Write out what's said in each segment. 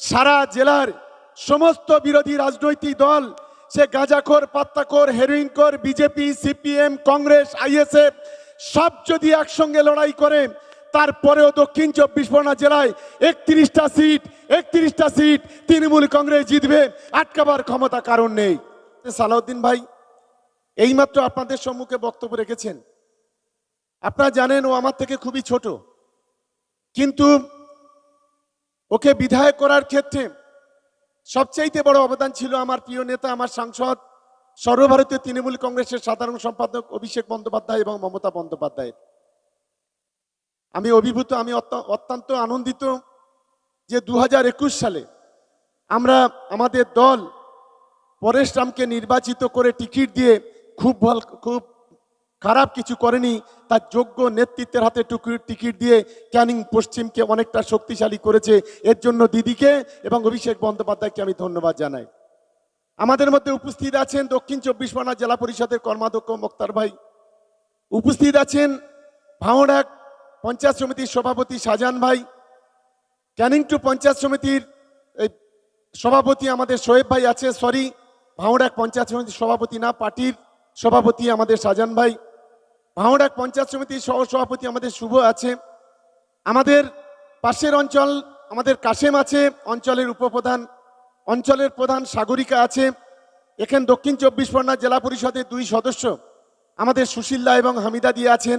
সারা জেলার সমস্ত বিরোধী রাজনৈতিক দল, সে গাঁজাখোর, পাত্তাখোর, হেরোইনখোর, বিজেপি, সিপিএম, কংগ্রেস, আইএসএফ, সব যদি একসঙ্গে লড়াই করে, তারপরেও দক্ষিণ চব্বিশ পরগনা জেলায় একত্রিশটা সিট একত্রিশটা সিট তৃণমূল কংগ্রেস জিতবে, আটকাবার ক্ষমতা কারণ নেই। সালাউদ্দিন ভাই, এইমাত্র আপনাদের সম্মুখে বক্তব্য রেখেছেন। আপনারা জানেন ও আমার থেকে খুবই ছোট। কিন্তু ওকে বিধায়ক করার ক্ষেত্রে সবচাইতে বড় অবদান ছিল আমার প্রিয় নেতা, আমার সাংসদ, সর্বভারতীয় তৃণমূল কংগ্রেসের সাধারণ সম্পাদক অভিষেক বন্দ্যোপাধ্যায় এবং মমতা বন্দ্যোপাধ্যায় আমি অভিভূত, আমি অত্য- অত্যন্ত আনন্দিত যে দু হাজার একুশ সালে আমরা আমাদের দল পরেশ রামকে নির্বাচিত করে টিকিট দিয়ে খুব ভালো, খুব খারাপ কিছু করেনি, তার যোগ্য নেতৃত্বের হাতে টুকু- টিকিট দিয়ে ক্যানিং পশ্চিমকে অনেকটা শক্তিশালী করেছে। এর জন্য দিদিকে এবং অভিষেক বন্দ্যোপাধ্যায়কে আমি ধন্যবাদ জানাই। আমাদের মধ্যে উপস্থিত আছেন দক্ষিণ চব্বিশ পরগনা জেলা পরিষদের কর্মাধ্যক্ষ মোক্তার ভাই। উপস্থিত আছেন ভাঁড়াক পঞ্চায়েত সমিতির সভাপতি শাহজাহান ভাই। ক্যানিং টু পঞ্চায়েত সমিতির সভাপতি আমাদের শোয়েব ভাই আছে, সরি ভাঁড়াক পঞ্চায়েত সমিতির সভাপতি না, পার্টির সভাপতি আমাদের শাহজাহান ভাই। ভাঁড়াক পঞ্চায়েত সমিতির সহ সভাপতি আমাদের শুভ আছে। আমাদের পাশের অঞ্চল, আমাদের কাশেম আছে, অঞ্চলের উপপ্রধান, অঞ্চলের প্রধান সাগরিকা আছে। এখানে দক্ষিণ চব্বিশ পরগনা জেলা পরিষদের দুই সদস্য, আমাদের সুশীল্লা এবং হামিদা দিয়ে আছেন।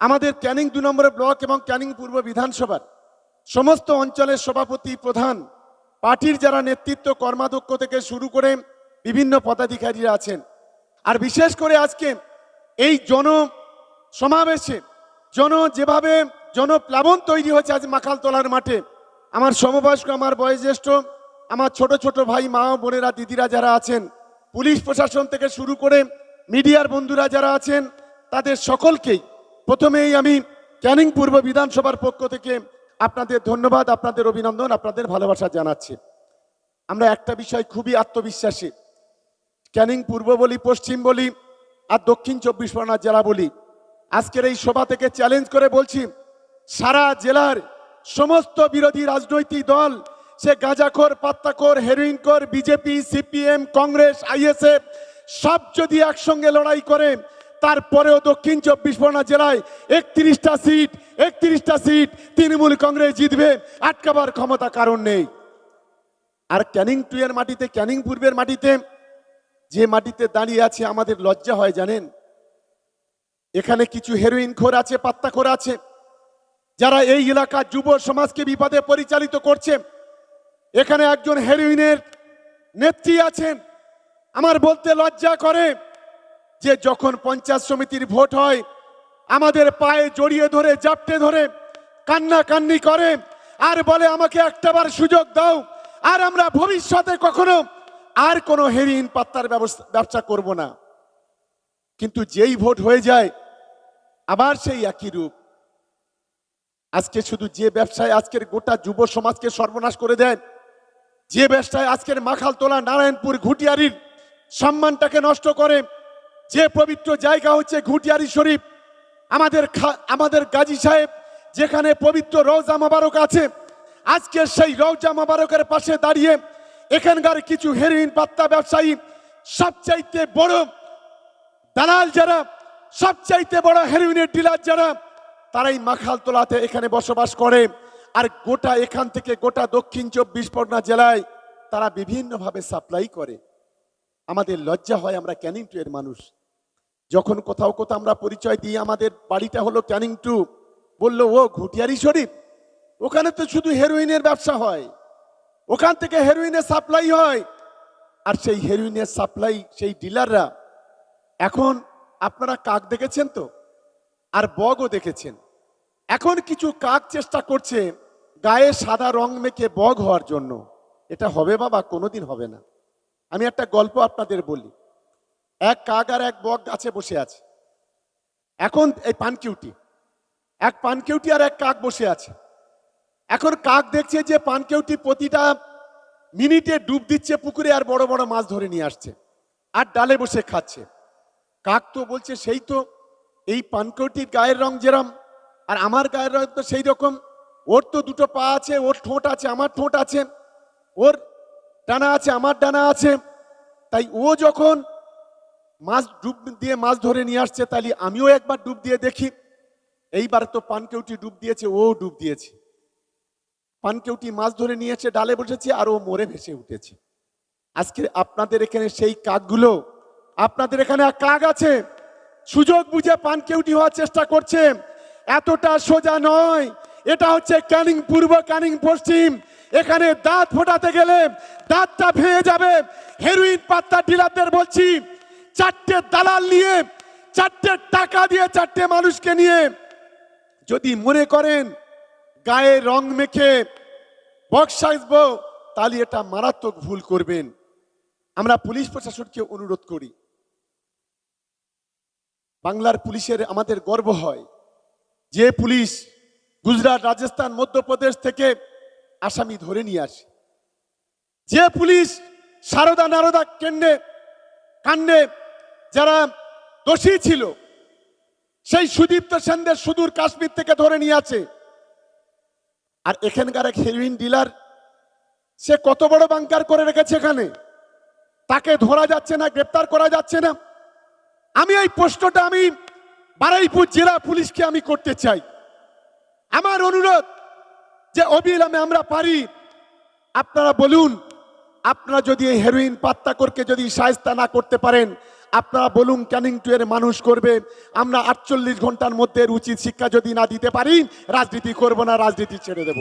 আমাদের ক্যানিং দু নম্বরের ব্লক এবং ক্যানিং পূর্ব বিধানসভার সমস্ত অঞ্চলের সভাপতি প্রধান, পার্টির যারা নেতৃত্ব, কর্মাধ্যক্ষ থেকে শুরু করে বিভিন্ন পদাধিকারীরা আছেন। আর বিশেষ করে আজকে এই জন সমাবেশে জন যেভাবে জনপ্লাবন তৈরি হয়েছে আজ মাখালতলার মাঠে, আমার সমবয়স্ক, আমার বয়োজ্যেষ্ঠ, আমার ছোট ছোট ভাই, মা বোনেরা, দিদিরা যারা আছেন, পুলিশ প্রশাসন থেকে শুরু করে মিডিয়ার বন্ধুরা যারা আছেন, তাদের সকলকেই প্রথমেই আমি ক্যানিং পূর্ব বিধানসভার পক্ষ থেকে আপনাদের ধন্যবাদ, আপনাদের অভিনন্দন, আপনাদের ভালোবাসা জানাচ্ছি। আমরা একটা বিষয় খুবই আত্মবিশ্বাসী। ক্যানিং পূর্ব বলি, পশ্চিম বলি আর দক্ষিণ চব্বিশ পরগনা জেলা বলি। আজকের এই সভা থেকে চ্যালেঞ্জ করে বলছি, সারা জেলার সমস্ত বিরোধী রাজনৈতিক দল, সে গাঁজাখোর, পাত্তাখোর হেরোইনখোর বিজেপি, সিপিএম, কংগ্রেস, আইএসএফ, সব যদি একসঙ্গে লড়াই করে, তারপরেও দক্ষিণ চব্বিশ পরগনা জেলায় একত্রিশটা সিট একত্রিশটা সিট, তৃণমূল কংগ্রেস জিতবে, আটকাবার ক্ষমতা কারণ নেই। আর ক্যানিং টু এর মাটিতে, ক্যানিং পূর্বের মাটিতে যে মাটিতে দাঁড়িয়ে আছে, আমাদের লজ্জা হয়, জানেন? এখানে কিছু হেরোইন খোর আছে, পাত্তা খোর আছে, যারা এই এলাকার যুব সমাজকে বিপদে পরিচালিত করছে। এখানে একজন হেরোইনের নেত্রী আছেন, আমার বলতে লজ্জা করে যে যখন পঞ্চায়েত সমিতির ভোট হয়, আমাদের পায়ে জড়িয়ে ধরে, জাপটে ধরে কান্না কান্নি করে, আর বলে, আমাকে একটাবার সুযোগ দাও, আর আমরা ভবিষ্যতে কখনো আর কোনো হেরিন পাত্তার ব্যবসা করব না। কিন্তু যেই ভোট হয়ে যায়, আবার সেই একই রূপ। আজকে শুধু যে ব্যবসায় আজকের গোটা যুব সমাজকে সর্বনাশ করে দেন, যে ব্যবসায় আজকের মাখালতলা নারায়ণপুর ঘুটিয়ারির সম্মানটাকে নষ্ট করে, যে পবিত্র জায়গা হচ্ছে ঘুটিয়ারি শরীফ, আমাদের আমাদের গাজী সাহেব, যেখানে পবিত্র রওজা মোবারক আছে, আজকে সেই রওজা মোবারকের পাশে দাঁড়িয়ে এখানকার কিছু হেরোইন পাত্তা ব্যবসায়ী সবচাইতে বড় দালাল যারা, সবচাইতে বড় হেরোইনের ডিলার যারা, তারাই মাখাল তোলাতে এখানে বসবাস করে। আর গোটা এখান থেকে গোটা দক্ষিণ চব্বিশ পরগনা জেলায় তারা বিভিন্নভাবে সাপ্লাই করে। আমাদের লজ্জা হয় আমরা ক্যানিং টু এর মানুষ। যখন কোথাও কোথাও আমরা পরিচয় দিই, আমাদের বাড়িটা হলো ক্যানিং টু। বলল, ও, ঘুটিয়ারি শরীফ? ওখানে তো শুধু হেরোইনের ব্যবসা হয়। ওখান থেকে হেরোইনের সাপ্লাই হয়। আর সেই হেরোইনের সাপ্লাই সেই ডিলাররা এখন আপনারা কাক দেখেছেন তো? আর বগও দেখেছেন। এখন কিছু কাক চেষ্টা করছে গায়ে সাদা রং মেখে বগ হওয়ার জন্য। এটা হবে বাবা, কোনোদিন হবে না। আমি একটা গল্প আপনাদের বলি। এক কাক আর এক বক গাছে বসে আছে। এখন এই পানকিউটি। এক পানকিউটি আর এক কাক বসে আছে। এখন কাক দেখছে যে পানকেউটি প্রতিটা মিনিটে ডুব দিচ্ছে পুকুরে আর বড় বড় মাছ ধরে নিয়ে আসছে আর ডালে বসে খাচ্ছে। কাক তো বলছে, সেই তো, এই পানকেউটির গায়ের রং যেরম, আর আমার গায়ের রং তো সেই রকম। ওর তো দুটো পা আছে, ওর ঠোঁট আছে, আমার ঠোঁট আছে, ওর ডানা আছে, আমার ডানা আছে। তাই ও যখন মাছ ডুব দিয়ে মাছ ধরে নিয়ে আসছে, তাহলে আমিও একবার ডুব দিয়ে দেখি। এইবার তো পানকেউটি ডুব দিয়েছে, ও ডুব দিয়েছে। পানকেউটি মাছ ধরে নিয়েছে, ডালে বসেছে, আর ও মরে ভেসে উঠেছে। আজকে আপনাদের এখানে সেই কাকগুলো, আপনাদের এখানে কাক আছে, সুযোগ বুঝে পানকেউটি হওয়ার চেষ্টা করছে। এতটা সোজা নয়, এটা হচ্ছে ক্যানিং পূর্ব, ক্যানিং পশ্চিম। এখানে দাঁত ফোটাতে গেলে দাঁতটা ভেঙে যাবে। হেরোইন পাত্তা ডিলারদের বলছি, চারটে দালাল নিয়ে, চারটে টাকা দিয়ে চারটে মানুষকে নিয়ে যদি মনে করেন গায়ে রং মেখে বক্স আসব তাহলে এটা মারাত্মক ভুল করবেন। আমরা পুলিশ প্রশাসনকে অনুরোধ করি। বাংলার পুলিশের আমাদের গর্ব হয় যে পুলিশ গুজরাট, রাজস্থান, মধ্যপ্রদেশ থেকে আসামি ধরে নিয়ে আসে। যে পুলিশ সারদা নারদা কেন্দ্রে, কাণ্ডে যারা দোষী ছিল, সেই সুদীপ্ত সেনদের সুদূর কাশ্মীর থেকে ধরে নিয়ে আছে আর এখানকার এক হেরোইন ডিলার সে কত বড় বাংকার করে রেখেছে এখানে? তাকে ধরা যাচ্ছে না, গ্রেপ্তার করা যাচ্ছে না। আমি এই প্রশ্নটা আমি বারাইপুর জেলা পুলিশকে আমি করতে চাই। আমার অনুরোধ যে অবিলম্বে আমরা পারি, আপনারা বলুন, আপনারা যদি এই হেরোইন পাত্তা করকে যদি সায়স্তা না করতে পারেন আপনারা বলুন ক্যানিং টু এর মানুষ করবে। আমরা আটচল্লিশ ঘণ্টার মধ্যে উচিত শিক্ষা যদি না দিতে পারি, রাজনীতি করব না, রাজনীতি ছেড়ে দেব।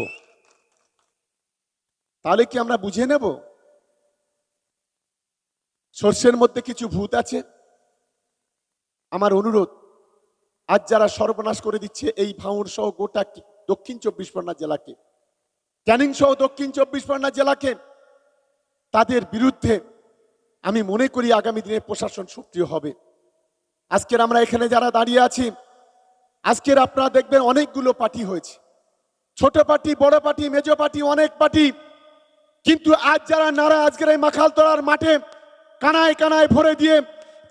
তাহলে কি আমরা বুঝে নেব? সর্ষের মধ্যে কিছু ভূত আছে? আমার অনুরোধ, আজ যারা সর্বনাশ করে দিচ্ছে, এই ভাঙড় সহ গোটা দক্ষিণ চব্বিশ পরগনা জেলাকে। ক্যানিং সহ দক্ষিণ চব্বিশ পরগনা জেলাকে, তাদের বিরুদ্ধে আমি মনে করি আগামী দিনে প্রশাসন সক্রিয় হবে। আজকের আমরা এখানে যারা দাঁড়িয়ে আছি, আজকের আপনারা দেখবেন অনেকগুলো পার্টি হয়েছে। ছোট পার্টি, বড় পার্টি, মেজো পার্টি, অনেক পার্টি। কিন্তু আজ যারা নারা আজকের এই মাখালতলার মাঠে কানায় কানায় ভরে দিয়ে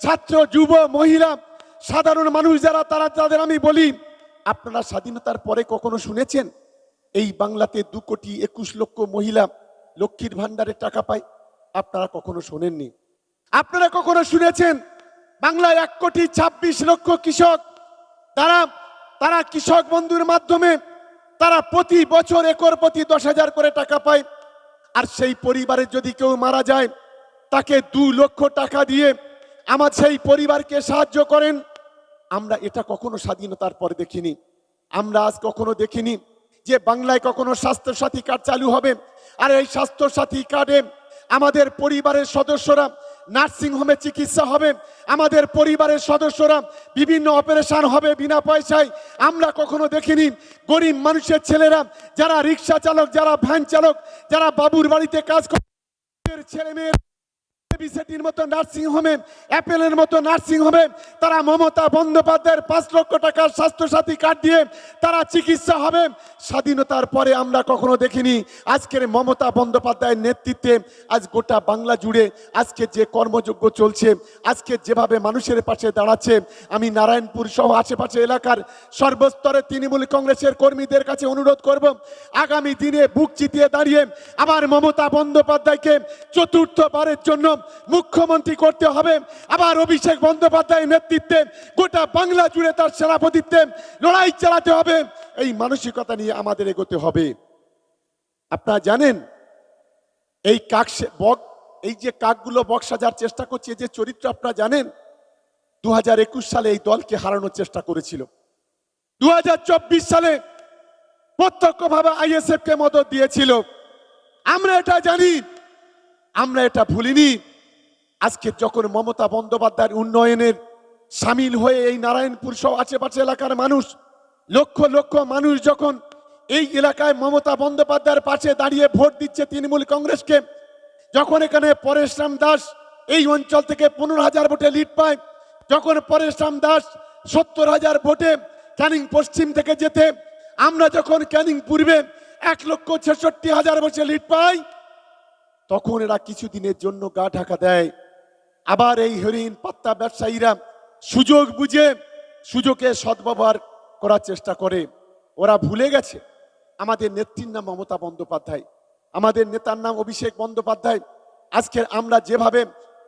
ছাত্র, যুব, মহিলা, সাধারণ মানুষ যারা, তারা তাদের আমি বলি, আপনারা স্বাধীনতার পরে কখনো শুনেছেন? এই বাংলাতে দু কোটি একুশ লক্ষ মহিলা লক্ষ্মীর ভান্ডারের টাকা পায়? আপনারা কখনো শোনেননি? আপনারা কখনো শুনেছেন, বাংলায় এক কোটি ছাব্বিশ লক্ষ কৃষক? তারা তারা কৃষক বন্ধুর মাধ্যমে তারা প্রতি বছর একর প্রতি দশ হাজার করে টাকা পায়। আর সেই পরিবারে যদি কেউ মারা যায়, তাকে দু লক্ষ টাকা দিয়ে আমার সেই পরিবারকে সাহায্য করেন। আমরা এটা কখনো স্বাধীনতার পরে দেখিনি। আমরা আজ কখনো দেখিনি যে বাংলায় কখনো স্বাস্থ্য সাথী কার্ড চালু হবে। আর এই স্বাস্থ্য সাথী কার্ডে আমাদের পরিবারের সদস্যরা নার্সিং হোমে চিকিৎসা হবে। আমাদের পরিবারের সদস্যরা বিভিন্ন অপারেশন হবে বিনা পয়সায়। আমরা কখনো দেখিনি গরিব মানুষের ছেলেরা, যারা রিক্সা চালক, যারা ভ্যান চালক, যারা বাবুর বাড়িতে কাজ করে ছেলে মেয়ের সেটির মতো নার্সিং হোমে অ্যাপেলের মতো নার্সিং হোমে তারা মমতা বন্দ্যোপাধ্যায়ের পাঁচ লক্ষ টাকার স্বাস্থ্যসাথী কার্ড দিয়ে তারা চিকিৎসা হবে। স্বাধীনতার পরে আমরা কখনো দেখিনি আজকের মমতা বন্দ্যোপাধ্যায়ের নেতৃত্বে আজ গোটা বাংলা জুড়ে আজকে যে কর্মযোগ্য চলছে, আজকে যেভাবে মানুষের পাশে দাঁড়াচ্ছে, আমি নারায়ণপুর সহ আশেপাশে এলাকার সর্বস্তরে তৃণমূল কংগ্রেসের কর্মীদের কাছে অনুরোধ করব, আগামী দিনে বুক চিতিয়ে দাঁড়িয়ে আবার মমতা বন্দ্যোপাধ্যায়কে চতুর্থবারের জন্য মুখ্যমন্ত্রী করতে হবে। আবার অভিষেক বন্দ্যোপাধ্যায়ের নেতৃত্বে গোটা বাংলা জুড়ে তার সেনাপতিত্বে লড়াই চালাতে হবে। এই মানসিকতা নিয়ে আমাদের এগোতে হবে। আপনারা জানেন, এই কাক বক এই যে কাকগুলো বক সাজার চেষ্টা করছে যে চরিত্র আপনারা জানেন দু হাজার একুশ সালে এই দলকে হারানোর চেষ্টা করেছিল। দু হাজার চব্বিশ সালে প্রত্যক্ষভাবে আইএসএফ কে মদত দিয়েছিল। আমরা এটা জানি, আমরা এটা ভুলিনি। আজকে যখন মমতা বন্দ্যোপাধ্যায়ের উন্নয়নের সামিল হয়ে এই নারায়ণপুর সহ আশেপাশে এলাকার মানুষ, লক্ষ লক্ষ মানুষ যখন এই এলাকায় মমতা বন্দ্যোপাধ্যায়ের পাশে দাঁড়িয়ে ভোট দিচ্ছে তৃণমূল কংগ্রেসকে, যখন এখানে পরেশরাম দাস এই অঞ্চল থেকে পনেরো হাজার ভোটে লিড পায়, যখন পরেশরাম দাস সত্তর হাজার ভোটে ক্যানিং পশ্চিম থেকে যেতে আমরা যখন ক্যানিং পূর্বে এক লক্ষ ছেষট্টি হাজার বসে লিড পাই, তখন এরা কিছুদিনের জন্য গা ঢাকা দেয়। আবার এই হরিণ পাত্তা ব্যবসায়ীরা সুযোগ বুঝে সুযোগে সদ্ব্যবহার করার চেষ্টা করে। ওরা ভুলে গেছে। আমাদের নেত্রীর নাম মমতা বন্দ্যোপাধ্যায়। আমাদের নেতার নাম অভিষেক বন্দ্যোপাধ্যায়। আজকে আমরা যেভাবে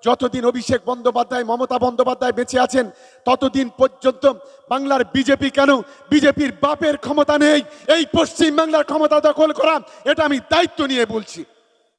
যতদিন অভিষেক বন্দ্যোপাধ্যায়, মমতা বন্দ্যোপাধ্যায় বেঁচে আছেন, ততদিন পর্যন্ত বাংলার বিজেপি কেন বিজেপির বাপের ক্ষমতা নেই? এই পশ্চিম বাংলার ক্ষমতা দখল করা, এটা আমি দায়িত্ব নিয়ে বলছি।